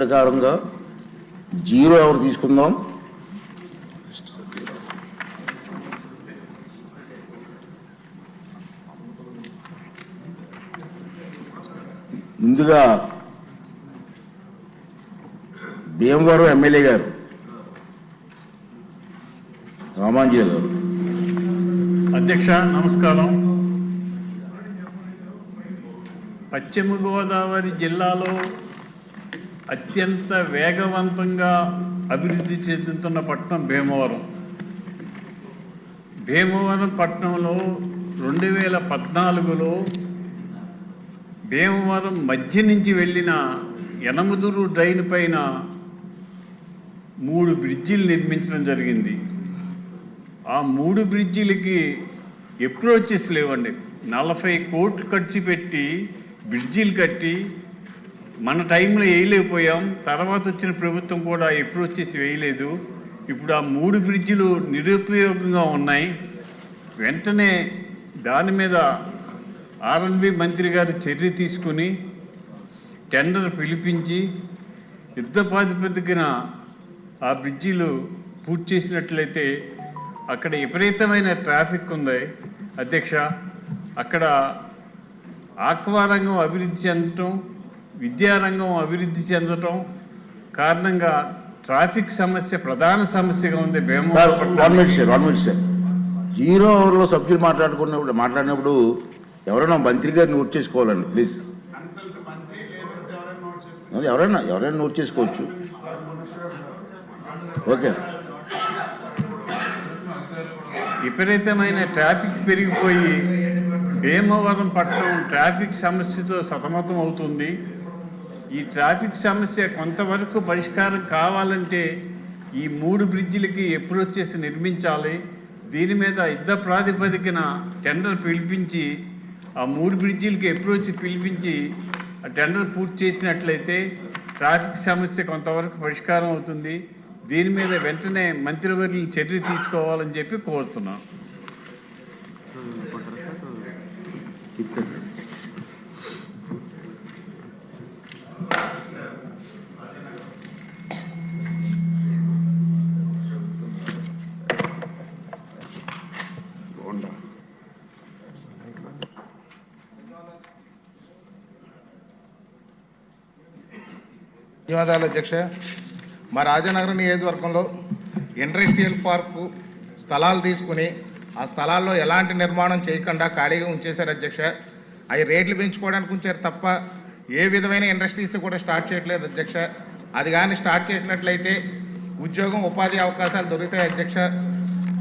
ప్రకారంగా జీరో ఎవరు తీసుకుందాం? ముందుగా భీమవరం ఎమ్మెల్యే గారు రామాంజీ గారు. అధ్యక్ష నమస్కారం. పశ్చిమ గోదావరి జిల్లాలో అత్యంత వేగవంతంగా అభివృద్ధి చెందుతున్న పట్టణం భీమవరం. భీమవరం పట్టణంలో రెండు వేల పద్నాలుగులో భీమవరం మధ్య నుంచి వెళ్ళిన యనమదురు డ్రైన్ పైన మూడు బ్రిడ్జిలు నిర్మించడం జరిగింది. ఆ మూడు బ్రిడ్జిలకి అప్రోచెస్ లేవండి. నలభై కోట్లు ఖర్చు పెట్టి బ్రిడ్జిలు కట్టి మన టైంలో వేయలేకపోయాం. తర్వాత వచ్చిన ప్రభుత్వం కూడా అప్రోచెస్ వేయలేదు. ఇప్పుడు ఆ మూడు బ్రిడ్జిలు నిరుపయోగంగా ఉన్నాయి. వెంటనే దాని మీద ఆర్ఎన్బి మంత్రి గారు చర్య తీసుకుని టెండర్ పిలిపించి యుద్ధ ప్రాతిపదికన ఆ బ్రిడ్జిలు పూర్తి చేసినట్లయితే అక్కడ విపరీతమైన ట్రాఫిక్ ఉంది. అధ్యక్ష అక్కడ ఆక్వారంగం అభివృద్ధి చెందటం విద్యారంగం అభివృద్ధి చెందటం కారణంగా ట్రాఫిక్ సమస్య ప్రధాన సమస్యగా ఉంది భీమవరం. సార్ జీరో అవర్లో సభ్యులు మాట్లాడుకున్నప్పుడు మాట్లాడినప్పుడు ఎవరైనా మంత్రి గారు నోట్ చేసుకోవాలండి ప్లీజ్. ఎవరైనా ఎవరైనా నోట్ చేసుకోవచ్చు. ఓకే. విపరీతమైన ట్రాఫిక్ పెరిగిపోయి భీమవరం పట్టణం ట్రాఫిక్ సమస్యతో సతమతం అవుతుంది ఈ ట్రాఫిక్ సమస్య కొంతవరకు పరిష్కారం కావాలంటే ఈ మూడు బ్రిడ్జిలకి అప్రోచెస్ నిర్మించాలి. దీని మీద యుద్ధ ప్రాతిపదికన టెండర్ పిలిపించి ఆ మూడు బ్రిడ్జిలకి అప్రోచ్ పిలిపించి ఆ టెండర్ పూర్తి చేసినట్లయితే ట్రాఫిక్ సమస్య కొంతవరకు పరిష్కారం అవుతుంది. దీని మీద వెంటనే మంత్రివర్యులు చర్య తీసుకోవాలని చెప్పి కోరుతున్నాను ధన్యవాదాలు అధ్యక్ష. మా రాజనగరం నియోజకవర్గంలో ఇండస్ట్రియల్ పార్కు స్థలాలు తీసుకుని ఆ స్థలాల్లో ఎలాంటి నిర్మాణం చేయకుండా ఖాళీగా ఉంచేశారు అధ్యక్ష. అవి రేట్లు పెంచుకోవడానికి ఉంచారు తప్ప ఏ విధమైన ఇండస్ట్రీస్ కూడా స్టార్ట్ చేయట్లేదు అధ్యక్ష. అది కానీ స్టార్ట్ చేసినట్లయితే ఉద్యోగం ఉపాధి అవకాశాలు దొరుకుతాయి అధ్యక్ష.